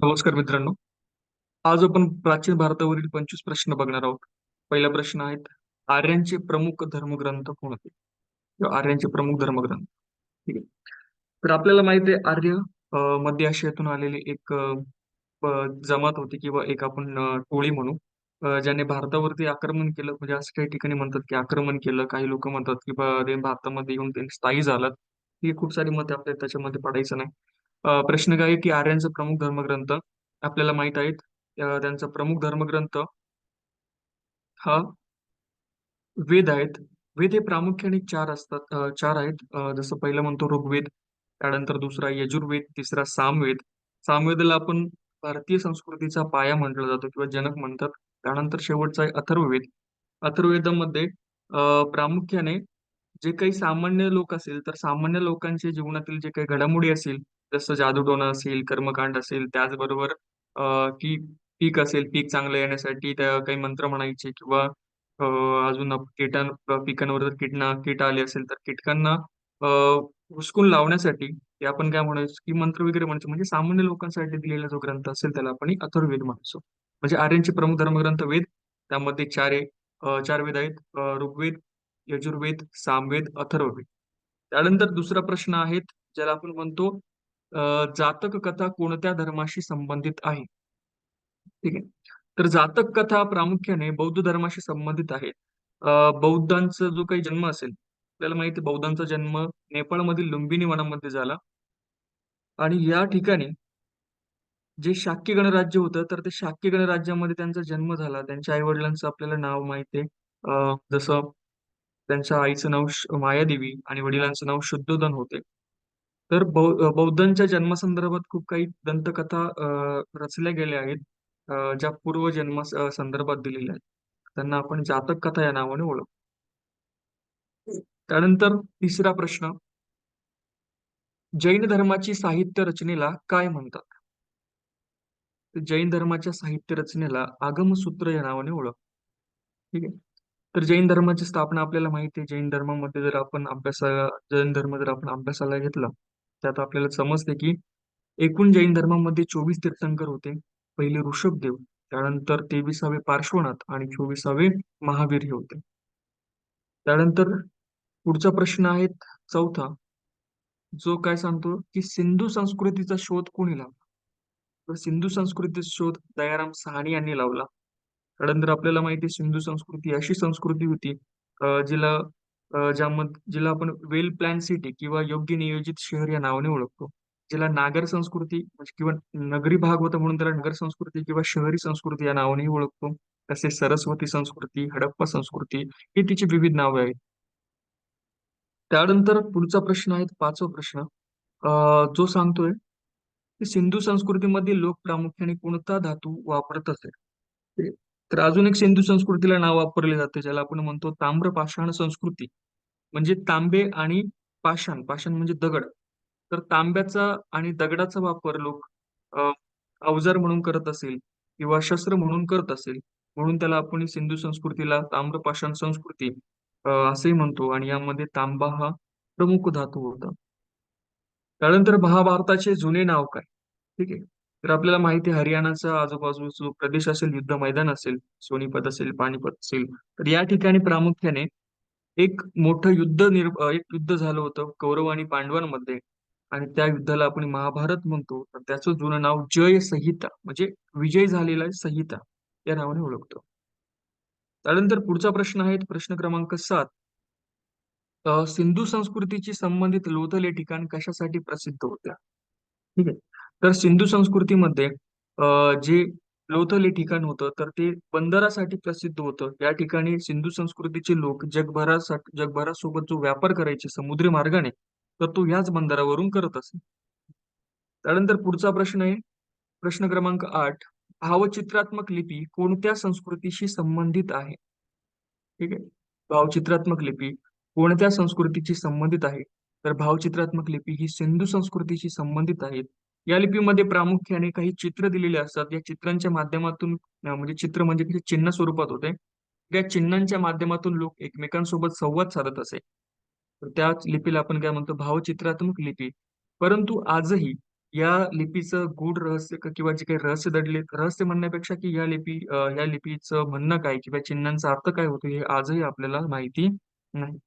नमस्कार मित्रांनो. आज आपण प्राचीन भारतावरील पंचवीस प्रश्न बघणार आहोत. पहिला प्रश्न आहेत आर्यांचे प्रमुख धर्मग्रंथ कोणते? किंवा आर्यांचे प्रमुख धर्मग्रंथ. ठीक आहे. तर आपल्याला माहिती आहे आर्य मध्य आशियातून आलेले एक जमात होती किंवा एक आपण टोळी म्हणू. ज्याने भारतावरती आक्रमण केलं म्हणजे असं काही ठिकाणी म्हणतात की आक्रमण केलं काही लोक म्हणतात की भारतामध्ये येऊन त्यांनी स्थायी झालात. ही खूप सारी मते आपल्याला त्याच्यामध्ये पडायचं नाही. प्रश्न काय आहे की आर्यांचा प्रमुख धर्मग्रंथ आपल्याला माहीत आहेत. त्यांचा प्रमुख धर्मग्रंथ हा वेद आहेत. वेद हे प्रामुख्याने चार असतात. चार आहेत. जसं पहिलं म्हणतो ऋग्वेद त्यानंतर दुसरा यजुर्वेद तिसरा सामवेद. सामवेदाला आपण भारतीय संस्कृतीचा पाया म्हटला जातो किंवा जनक म्हणतात. त्यानंतर शेवटचा आहे अथर्ववेद. अथर्ववेदामध्ये अं, प्रामुख्याने जे काही सामान्य लोक असेल तर सामान्य लोकांच्या जीवनातील जे काही घडामोडी असेल जसं जादूटोणा असेल कर्मकांड असेल त्याचबरोबर अं, की पीक असेल पीक चांगलं येण्यासाठी त्या काही मंत्र म्हणायचे किंवा अं, अजून कीटां पिकांवर जर कीटना कीट आले असेल तर कीटकांना अं, हुसकून लावण्यासाठी ते आपण काय म्हणायचो की मंत्र वगैरे म्हणायचो. म्हणजे सामान्य लोकांसाठी दिलेला जो ग्रंथ असेल त्याला आपण अथर्ववेद म्हणायचो. म्हणजे आर्यांचे प्रमुख धर्मग्रंथ वेद त्यामध्ये चार आहे. चार वेद आहेत. ऋग्वेद यजुर्वेद सामवेद अथर्ववेद. त्यानंतर दुसरा प्रश्न आहे ज्याला आपण म्हणतो जातक कथा कोणत्या धर्माशी संबंधित आहे? ठीक आहे. तर जातक कथा प्रामुख्याने बौद्ध धर्माशी संबंधित आहे. बौद्धांचा जो काही जन्म असेल आपल्याला माहिती बौद्धांचा जन्म नेपाळमधील लुंबिनी वनामध्ये झाला. आणि या ठिकाणी जे शाक्य गणराज्य होतं तर ते शाक्य गणराज्यामध्ये त्यांचा जन्म झाला. त्यांच्या आई वडिलांचं आपल्याला नाव माहिती आहे. जसं त्यांच्या आईचं नाव मायादेवी आणि वडिलांचं नाव शुद्धोधन होते. तर बौ बौद्धांच्या जन्मासंदर्भात खूप काही दंतकथा अं, रचल्या गेल्या आहेत ज्या पूर्व जन्मा संदर्भात दिलेल्या आहेत. त्यांना आपण जातक कथा या नावाने ओळखतो. त्यानंतर तिसरा प्रश्न. जैन धर्माची साहित्य रचनेला काय म्हणतात? जैन धर्माच्या साहित्य रचनेला आगमसूत्र या नावाने ओळख ठीक आहे? तर जैन धर्माची स्थापना आपल्याला माहिती आहे. जैन धर्मामध्ये जर आपण अभ्यासाला जैन धर्म जर आपण अभ्यासाला घेतला त्यात आपल्याला समजते की एकूण जैन धर्मामध्ये चोवीस तीर्थंकर होते. पहिले ऋषभदेव त्यानंतर तेविसावे पार्श्वनाथ आणि चोवीसावे महावीर हे होते. त्यानंतर पुढचा प्रश्न आहे चौथा जो काय सांगतो की सिंधू संस्कृतीचा शोध कोणी लावला? तर सिंधू संस्कृतीचा शोध दयाराम सहानी यांनी लावला. त्यानंतर आपल्याला माहिती सिंधू संस्कृती अशी संस्कृती होती जिला ज्यामध्ये जिला आपण वेल प्लॅन सिटी किंवा योग्य नियोजित शहर या नावाने ओळखतो. जिला नागर संस्कृती म्हणजे किंवा नगरी भाग होता म्हणून त्याला नगर संस्कृती किंवा शहरी संस्कृती या नावानेही ओळखतो. तसेच सरस्वती संस्कृती हडप्पा संस्कृती ही तिची विविध नावे आहेत. त्यानंतर पुढचा प्रश्न आहे पाचवा प्रश्न. जो सांगतोय की सिंधू संस्कृतीमध्ये लोक प्रामुख्याने कोणता धातू वापरत असे ते- तर अजून एक सिंधू संस्कृतीला नाव वापरले जाते ज्याला आपण म्हणतो ताम्र पाषाण संस्कृती. म्हणजे तांबे आणि पाषाण पाषाण म्हणजे दगड. तर तांब्याचा आणि दगडाचा वापर लोक अवजार म्हणून करत असेल किंवा शस्त्र म्हणून करत असेल म्हणून त्याला आपण सिंधू संस्कृतीला ताम्र पाषाण संस्कृती असेही म्हणतो. आणि यामध्ये तांबा हा प्रमुख धातू होता. त्यानंतर महाभारताचे जुने नाव काय? ठीक आहे. तर आपल्याला माहिती हरियाणाचा आजूबाजूचा जो प्रदेश असेल युद्ध मैदान असेल सोनीपत असेल पानिपत असेल तर या ठिकाणी प्रामुख्याने एक मोठं युद्ध निर् एक युद्ध झालं होतं कौरव आणि पांडवांमध्ये. आणि त्या युद्धाला आपण महाभारत म्हणतो. तर त्याचं जुनं नाव जय संहिता म्हणजे विजय झालेला संहिता या नावाने ओळखतो. त्यानंतर पुढचा प्रश्न आहे प्रश्न क्रमांक सात. सिंधू संस्कृतीची संबंधित लोथल ठिकाण कशासाठी प्रसिद्ध होत्या? ठीक आहे. तर सिंधू संस्कृतीमध्ये जे लोथल हे ठिकाण होतं तर ते बंदरासाठी प्रसिद्ध होतं. या ठिकाणी सिंधू संस्कृतीचे लोक जगभरासाठी जगभरासोबत जो व्यापार करायचे समुद्री मार्गाने तर तो ह्याच बंदरावरून करत असे. त्यानंतर पुढचा प्रश्न आहे. प्रश्न क्रमांक आठ. भावचित्रात्मक लिपी कोणत्या संस्कृतीशी संबंधित आहे? ठीक आहे. भावचित्रात्मक लिपी कोणत्या संस्कृतीची संबंधित आहे? तर भावचित्रात्मक लिपी ही सिंधू संस्कृतीशी संबंधित आहेत या लिपीमध्ये प्रामुख्याने काही चित्र दिलेले असतात. या चित्रांच्या माध्यमातून म्हणजे चित्र म्हणजे काही चिन्ह स्वरूपात होते. या चिन्हांच्या माध्यमातून लोक एकमेकांसोबत संवाद साधत असे. तर त्या लिपीला आपण काय म्हणतो? भावचित्रात्मक लिपी. परंतु आजही या लिपीचं गूढ रहस्य किंवा जे काही रहस्य दडले रहस्य म्हणण्यापेक्षा की या लिपी या लिपीचं म्हणणं काय किंवा चिन्हांचा अर्थ काय होतो हे आजही आपल्याला माहिती नाही.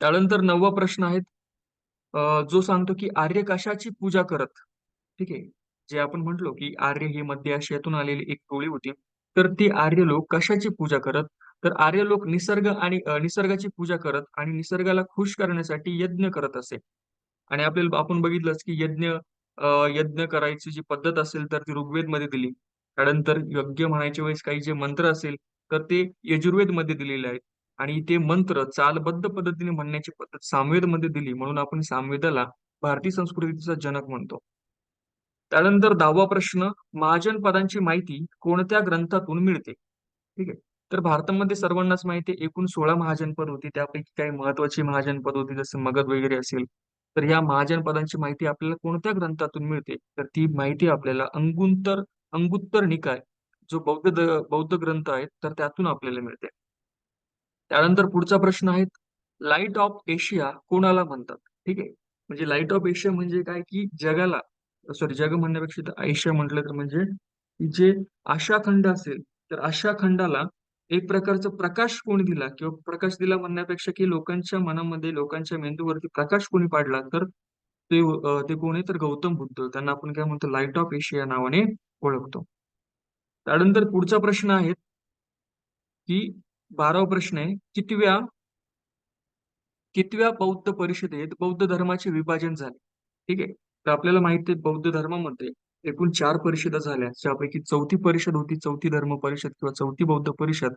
त्यानंतर नववा प्रश्न आहेत जो सांगतो की आर्य कशाची पूजा करत? ठीक आहे. जे आपण म्हटलो की आर्य ही मध्य आशियातून आलेली एक टोळी होती. तर ती आर्य लोक कशाची पूजा करत? तर आर्य लोक निसर्ग आणि निसर्गाची पूजा करत आणि निसर्गाला खुश करण्यासाठी यज्ञ करत असे. आणि आपल्याला आपण बघितलंच की यज्ञ अं, यज्ञ करायची जी पद्धत असेल तर ती ऋग्वेदमध्ये दिली. त्यानंतर यज्ञ म्हणायच्या वेळेस काही जे मंत्र असेल तर ते यजुर्वेदमध्ये दिलेले आहेत. आणि ते मंत्र चालबद्ध पद्धतीने म्हणण्याची पद्धत सामवेदमध्ये दिली म्हणून आपण सामवेदाला भारतीय संस्कृतीचा जनक म्हणतो. त्यानंतर दहावा प्रश्न महाजन पदांची माहिती कोणत्या ग्रंथातून मिळते? ठीक आहे. तर भारतामध्ये सर्वांनाच माहिती आहे एकूण सोळा महाजनपद होती त्यापैकी काही महत्वाची महाजनपद होती जसं मगध वगैरे असेल. तर या महाजनपदांची माहिती आपल्याला कोणत्या ग्रंथातून मिळते? तर ती माहिती आपल्याला अंगुत्तर अंगुत्तर निकाय जो बौद्ध बौद्ध ग्रंथ आहे तर त्यातून आपल्याला मिळते. त्यानंतर पुढचा प्रश्न आहे लाइट ऑफ एशिया कोणाला म्हणतात? ठीक आहे? म्हणजे लाइट ऑफ एशिया म्हणजे काय? की जगाला सॉरी जग म्हणण्यापेक्षा एशिया म्हटलं तर म्हणजे जे आशा खंड असेल तर आशा खंडाला एक प्रकारचा प्रकाश कोणी दिला? किंवा प्रकाश दिला म्हणण्यापेक्षा की लोकांच्या मनामध्ये लोकांच्या मेंदूवरती प्रकाश कोणी पाडला? तर ते ते कोण आहे? तर गौतम बुद्ध. त्यांना आपण काय म्हणतो? लाइट ऑफ एशिया नावाने ओळखतो. त्यानंतर पुढचा प्रश्न आहे की बारावा प्रश्न आहे कितव्या कितव्या बौद्ध परिषदेत बौद्ध धर्माचे विभाजन झाले? ठीक आहे? तर आपल्याला माहिती आहे बौद्ध धर्मामध्ये एकूण चार परिषदा झाल्या ज्यापैकी चौथी परिषद होती चौथी धर्म परिषद किंवा चौथी बौद्ध परिषद.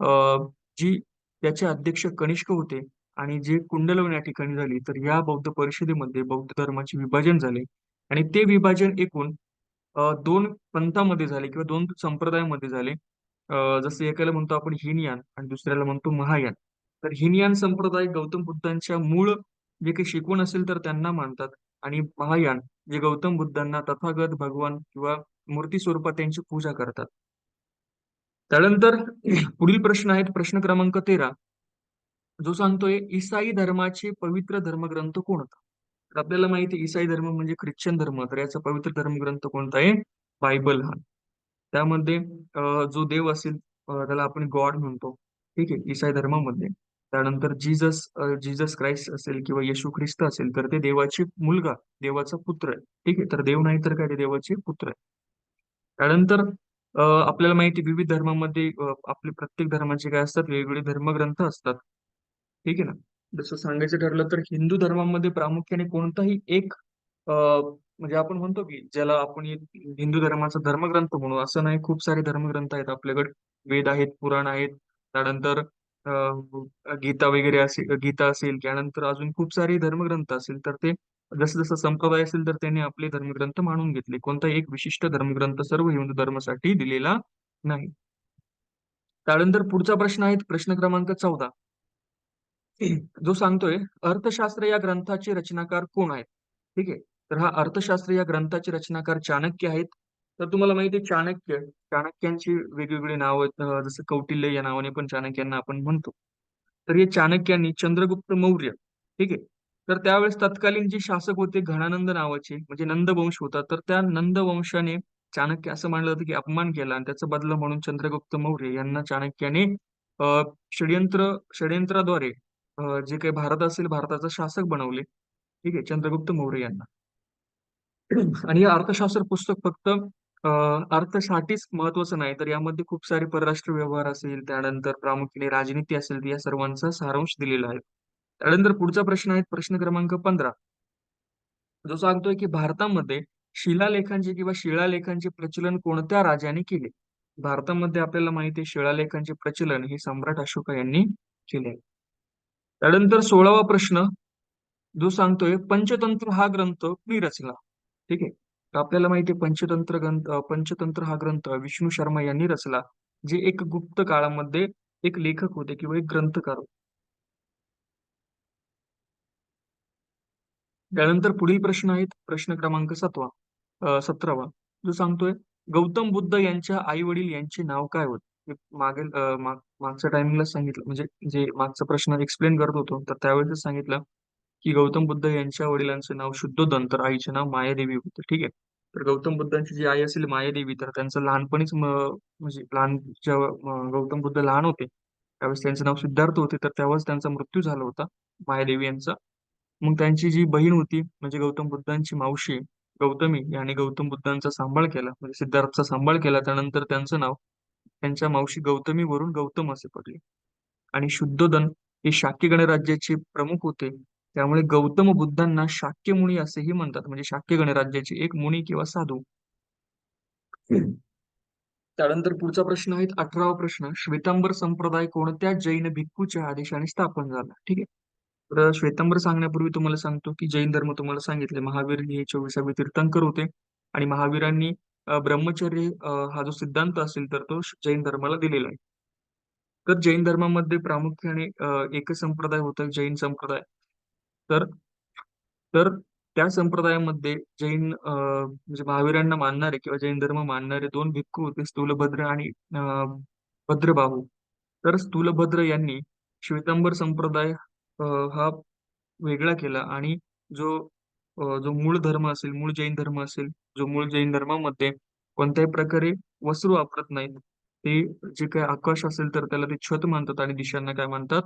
अं, जी त्याचे अध्यक्ष कनिष्क होते आणि जे कुंडलवन या ठिकाणी झाली तर या बौद्ध परिषदेमध्ये बौद्ध धर्माचे विभाजन झाले. आणि ते विभाजन एकूण दोन पंथामध्ये झाले किंवा दोन संप्रदायामध्ये झाले. जसं एकाला म्हणतो आपण हिनयान आणि दुसऱ्याला म्हणतो महायान. तर हिनयान संप्रदाय गौतम बुद्धांच्या मूळ जे काही शिकवण असेल तर त्यांना मानतात. आणि महायान जे गौतम बुद्धांना तथागत भगवान किंवा मूर्ती स्वरूपात त्यांची पूजा करतात. त्यानंतर पुढील प्रश्न आहेत प्रश्न क्रमांक तेरा. जो सांगतोय ईसाई धर्माचे पवित्र धर्मग्रंथ कोणता? तर आपल्याला माहिती ईसाई धर्म म्हणजे ख्रिश्चन धर्म. तर याचा पवित्र धर्मग्रंथ कोणता आहे? बायबल हा. त्यामध्ये जो देव असेल त्याला आपण गॉड म्हणतो. ठीक आहे? ईसाई धर्मामध्ये. त्यानंतर जीजस जीजस क्राइस्ट असेल किंवा येशू ख्रिस्त असेल तर ते देवाची मुलगा देवाचा पुत्र आहे. ठीक आहे? तर देव नाही तर काय? ते देवाचे पुत्र आहे. त्यानंतर आपल्याला माहिती विविध धर्मामध्ये आपले प्रत्येक धर्माचे काय असतात? वेगवेगळे धर्मग्रंथ असतात. ठीक आहे ना? जसं सांगायचं ठरलं तर हिंदू धर्मामध्ये प्रामुख्याने कोणताही एक म्हणजे आपण म्हणतो की ज्याला आपण हिंदू धर्माचा धर्मग्रंथ म्हणू असं नाही. खूप सारे धर्मग्रंथ आहेत आपल्याकडे. वेद आहेत पुराण आहेत. त्यानंतर अं, गीता वगैरे असेल गीता असेल त्यानंतर अजून खूप सारे धर्मग्रंथ असेल तर ते जसं जसं संप्रदाय असेल तर त्यांनी आपले धर्मग्रंथ मानून घेतले. कोणताही एक विशिष्ट धर्मग्रंथ सर्व हिंदू धर्मासाठी दिलेला नाही. त्यानंतर पुढचा प्रश्न आहे प्रश्न क्रमांक चौदा. जो सांगतोय अर्थशास्त्र या ग्रंथाचे रचनाकार कोण आहेत? ठीक आहे. तर हा अर्थशास्त्र या ग्रंथाचे रचनाकार चाणक्य आहेत. तर तुम्हाला माहिती आहे चाणक्य चाणक्यांची वेगवेगळी नावं आहेत. जसं कौटिल्य या नावाने पण चाणक्यांना आपण म्हणतो. तर हे चाणक्यांनी चंद्रगुप्त मौर्य ठीक आहे? तर त्यावेळेस तत्कालीन जे शासक होते घनानंद नावाचे म्हणजे नंदवंश होता तर त्या नंदवंशाने चाणक्य असं मानलं जातं की अपमान केला आणि त्याचा बदला म्हणून चंद्रगुप्त मौर्य यांना चाणक्याने षड्यंत्र षड्यंत्राद्वारे जे काही भारत असेल भारताचा शासक बनवले. ठीक आहे? चंद्रगुप्त मौर्य यांना. आणि हे अर्थशास्त्र पुस्तक फक्त अर्थसाठीच महत्वाचं नाही तर यामध्ये खूप सारे परराष्ट्र व्यवहार असेल त्यानंतर प्रामुख्याने राजनीती असेल या सर्वांचा सारांश दिलेला आहे. त्यानंतर पुढचा प्रश्न आहे प्रश्न क्रमांक पंधरा. जो सांगतोय की भारतामध्ये शिलालेखांचे किंवा शिळालेखांचे प्रचलन कोणत्या राजाने केले? भारतामध्ये आपल्याला माहिती आहे शिळालेखांचे प्रचलन हे सम्राट अशोका यांनी केले त्यानंतर सोळावा प्रश्न जो सांगतोय पंचतंत्र हा ग्रंथ कुणी रचला ठीक आहे. तर आपल्याला माहिती आहे पंचतंत्र ग्रंथ पंचतंत्र हा ग्रंथ विष्णू शर्मा यांनी रचला जे एक गुप्त काळामध्ये एक लेखक होते किंवा एक ग्रंथकार होते. त्यानंतर पुढील प्रश्न आहेत. प्रश्न क्रमांक सातवा सतरावा. जो सांगतोय गौतम बुद्ध यांच्या आई वडील यांचे नाव काय होते? मी मागील मागच्या टायमिंगला सांगितलं. म्हणजे जे मागचा प्रश्न एक्सप्लेन करत होतो तर त्यावेळेस सांगितलं. की गौतम बुद्ध यांच्या वडिलांचं नाव शुद्धोधन तर आईचे नाव मायादेवी होतं. ठीक आहे? तर गौतम बुद्धांची जी आई असेल मायादेवी तर त्यांचं लहानपणीच म्हणजे लहान जेव्हा गौतम बुद्ध लहान होते त्यावेळेस त्यांचं नाव सिद्धार्थ होते तर तेव्हाच त्यांचा मृत्यू झाला होता मायादेवी यांचा. मग त्यांची जी बहीण होती म्हणजे गौतम बुद्धांची मावशी गौतमी याने गौतम बुद्धांचा सांभाळ केला म्हणजे सिद्धार्थचा सांभाळ केला त्यानंतर त्यांचं नाव त्यांच्या मावशी गौतमीवरून गौतम असे पडले. आणि शुद्धोधन हे शाक्य गणराज्याचे प्रमुख होते. त्यामुळे गौतम बुद्धांना शाक्य मुनी असेही म्हणतात. म्हणजे शाक्य गणराज्याचे एक मुनी किंवा साधू. त्यानंतर पुढचा प्रश्न आहे अठरावा प्रश्न. श्वेतांबर संप्रदाय कोणत्या जैन भिक्खूच्या आदेशाने स्थापन झाला? ठीक आहे. तर श्वेतांबर सांगण्यापूर्वी तुम्हाला सांगतो की जैन धर्म तुम्हाला सांगितले. महावीर हे चोवीसावे तीर्थंकर होते. आणि महावीरांनी ब्रह्मचर्य हा जो सिद्धांत असेल तर तो जैन धर्माला दिलेला आहे. तर जैन धर्मामध्ये प्रामुख्याने एक संप्रदाय होता जैन संप्रदाय. तर तर त्या संप्रदायामध्ये जैन अं, म्हणजे महावीरांना मानणारे किंवा जैन धर्म मानणारे दोन भिक्खू होते स्थूलभद्र आणि अं, भद्रबाहू. तर स्थूलभद्र यांनी श्वेतांबर संप्रदाय हा वेगळा केला आणि जो जो मूळ धर्म असेल मूळ जैन धर्म असेल जो मूळ जैन धर्मामध्ये कोणत्याही प्रकारे वस्त्र वापरत नाहीत ते जे काही आकाश असेल तर त्याला ते छत मानतात आणि दिशांना काय मानतात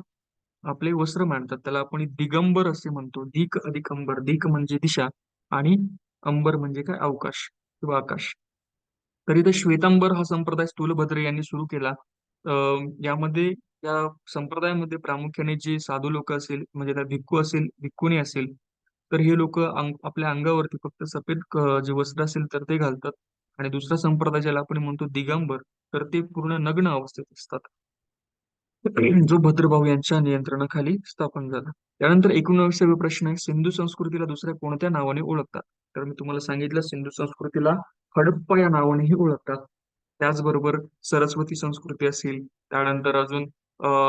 आपले वस्त्र मानतात त्याला आपण दिगंबर असे म्हणतो. दिक अधिक अंबर दिक म्हणजे दिशा आणि अंबर म्हणजे काय? अवकाश किंवा आकाश. तर इथे श्वेतांबर हा संप्रदाय स्थूलभद्र यांनी सुरू केला. अं, यामध्ये या संप्रदायामध्ये प्रामुख्याने जे साधू लोक असेल म्हणजे त्या भिक्खू असेल भिक्खुनी असेल तर हे लोक आपल्या अंगावरती फक्त सफेद जे वस्त्र असेल तर ते घालतात. आणि दुसरा संप्रदाय ज्याला आपण म्हणतो दिगंबर तर ते पूर्ण नग्न अवस्थेत असतात. जो भद्रभाऊ यांच्या नियंत्रणाखाली स्थापन झाला. त्यानंतर एकोणविसावा प्रश्न आहे सिंधू संस्कृतीला दुसऱ्या कोणत्या नावाने ओळखतात? तर मी तुम्हाला सांगितलं सिंधू संस्कृतीला हडप्पा या नावानेही ओळखतात. त्याचबरोबर सरस्वती संस्कृती असेल त्यानंतर अजून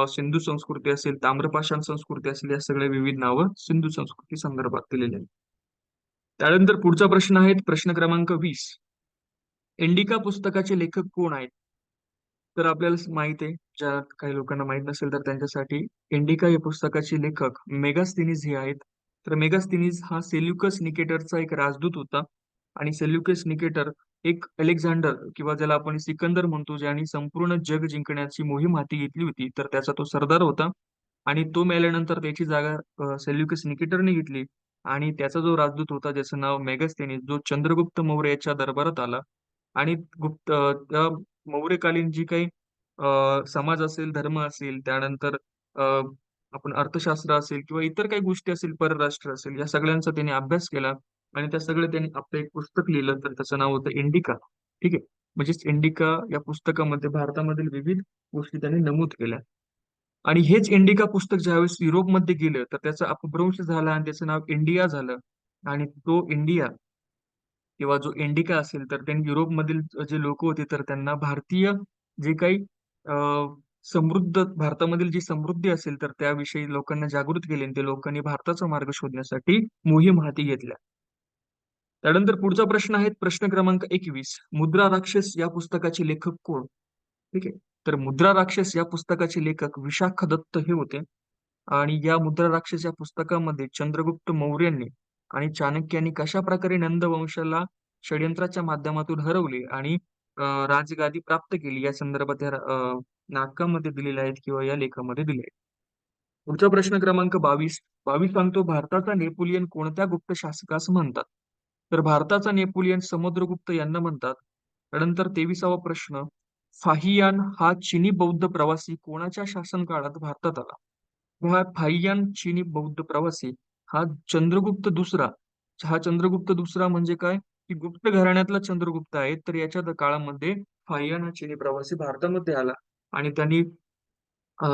सिंधू संस्कृती असेल ताम्रपाषाण संस्कृती असेल या सगळ्या विविध नावं सिंधू संस्कृती संदर्भात दिलेली आहेत. त्यानंतर पुढचा प्रश्न आहे प्रश्न क्रमांक वीस. इंडिका पुस्तकाचे लेखक कोण आहेत? तर आपल्याला माहीत आहे ज्या काही लोकांना माहीत नसेल तर त्यांच्यासाठी इंडिका या पुस्तकाचे लेखक मेगास्थिनीज हे आहेत. तर मेगास्थिनीज हा सेल्युकस निकेटरचा एक राजदूत होता आणि सेल्युकस निकेटर एक अलेक्झांडर किंवा ज्याला आपण सिकंदर म्हणतो ज्याने संपूर्ण जग जिंकण्याची मोहीम हाती घेतली होती. तर त्याचा तो सरदार होता आणि तो मेल्यानंतर त्याची जागा सेल्युकस निकेटरने घेतली आणि त्याचा जो राजदूत होता ज्याचं नाव मेगास्थेनिस जो चंद्रगुप्त मौर्य याच्या दरबारात आला आणि गुप्त त्या मौर्यकालीन जी काही समाज असेल धर्म असेल त्यानंतर अं, आपण अर्थशास्त्र असेल किंवा इतर काही गोष्टी असेल परराष्ट्र असेल या सगळ्यांचा त्यांनी अभ्यास केला आणि त्या सगळं त्यांनी आपलं एक पुस्तक लिहिलं तर त्याचं नाव होतं इंडिका. ठीक आहे? म्हणजेच इंडिका या पुस्तकामध्ये भारतामधील विविध गोष्टी त्यांनी नमूद केल्या. आणि हेच इंडिका पुस्तक ज्यावेळेस युरोपमध्ये गेलं तर त्याचा अपभ्रंश झाला आणि त्याचं नाव इंडिया झालं. आणि तो इंडिया किंवा जो इंडिका असेल तर त्यांनी युरोपमधील जे लोक होते तर त्यांना भारतीय जे काही अं, समृद्ध भारतामधील जी समृद्धी असेल तर त्याविषयी लोकांना जागृत केले आणि ते लोकांनी भारताचा मार्ग शोधण्यासाठी मोहीम हाती घेतल्या. त्यानंतर पुढचा प्रश्न आहे प्रश्न क्रमांक एकवीस. मुद्रा राक्षस या पुस्तकाचे लेखक कोण? ठीक आहे. तर मुद्रा राक्षस या पुस्तकाचे लेखक विशाखा दत्त हे होते. आणि या मुद्रा राक्षस या पुस्तकामध्ये चंद्रगुप्त मौर्यांनी आणि चाणक्यांनी कशा प्रकारे नंदवंशाला षड्यंत्राच्या माध्यमातून हरवले आणि अं, राजगादी प्राप्त केली या संदर्भात या अं, नाटकामध्ये दिलेल्या आहेत किंवा या लेखामध्ये दिले आहेत? पुढचा प्रश्न क्रमांक बावीस बावीस सांगतो भारताचा नेपोलियन कोणत्या गुप्त शासकास म्हणतात? तर भारताचा नेपोलियन समुद्रगुप्त यांना म्हणतात. त्यानंतर तेविसावा प्रश्न फाहियान हा चिनी बौद्ध प्रवासी कोणाच्या शासन काळात भारतात आला? हा फाहियान चिनी बौद्ध प्रवासी हा चंद्रगुप्त दुसरा. हा चंद्रगुप्त दुसरा म्हणजे काय? की गुप्त घराण्यातला चंद्रगुप्त आहे. तर याच्या काळामध्ये फाहियान हा चिनी प्रवासी भारतामध्ये आला. आणि त्यांनी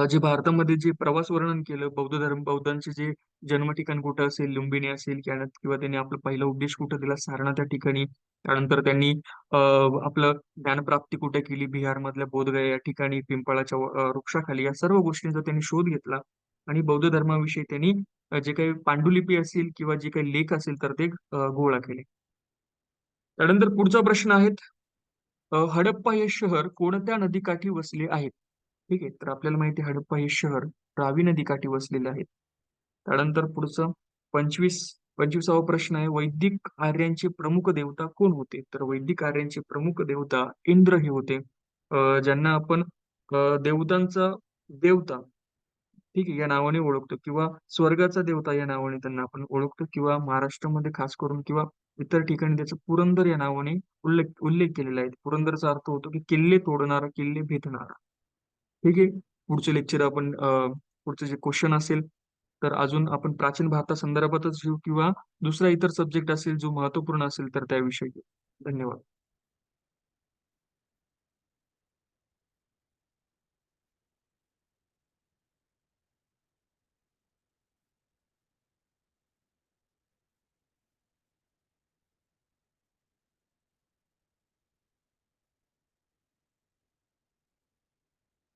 जे भारतामध्ये जे प्रवास वर्णन केलं बौद्ध धर्म बौद्धांचे जे जन्म ठिकाण कुठं असेल लुंबिनी असेल किंवा त्यांनी आपला पहिला उपदेश कुठं दिला? सारनाथ त्या ठिकाणी. त्यानंतर त्यांनी अं, आपलं ज्ञानप्राप्ती कुठे केली? बिहार मधल्या बोधगया या ठिकाणी पिंपळाच्या वृक्षाखाली या सर्व गोष्टींचा त्यांनी शोध घेतला. आणि बौद्ध धर्माविषयी त्यांनी जे काही पांडुलिपी असेल किंवा जे काही लेख असेल तर ते गोळा केले. त्यानंतर पुढचा प्रश्न आहेत. हडप्पा हे शहर कोणत्या नदीकाठी वसले आहेत? ठीक आहे तर आपल्याला माहिती हडप्पा हे शहर रावी नदीकाठी वसलेले आहेत. त्यानंतर पुढचं पंचवीस पंचवीसावा प्रश्न आहे वैदिक आर्यांचे प्रमुख देवता कोण होते? तर वैदिक आर्यांचे प्रमुख देवता इंद्र हे होते. ज्यांना आपण देवतांचा देवता ठीक आहे या नावाने ओळखतो किंवा स्वर्गाचा देवता या नावाने त्यांना आपण ओळखतो किंवा महाराष्ट्रामध्ये खास करून किंवा इतर ठिकाणी त्याचा पुरंदर या नावाने उल्लेख उल्लेख केलेला आहे. पुरंदरचा अर्थ होतो की किल्ले तोडणारा किल्ले भेटणारा. ठीक आहे पुढचे लेक्चर आपण पुढचे जे क्वेश्चन असेल तर अजून आपण प्राचीन भारता संदर्भातच घेऊ किंवा दुसरा इतर सब्जेक्ट असेल जो महत्त्वपूर्ण असेल तर त्याविषयी घेऊ. धन्यवाद.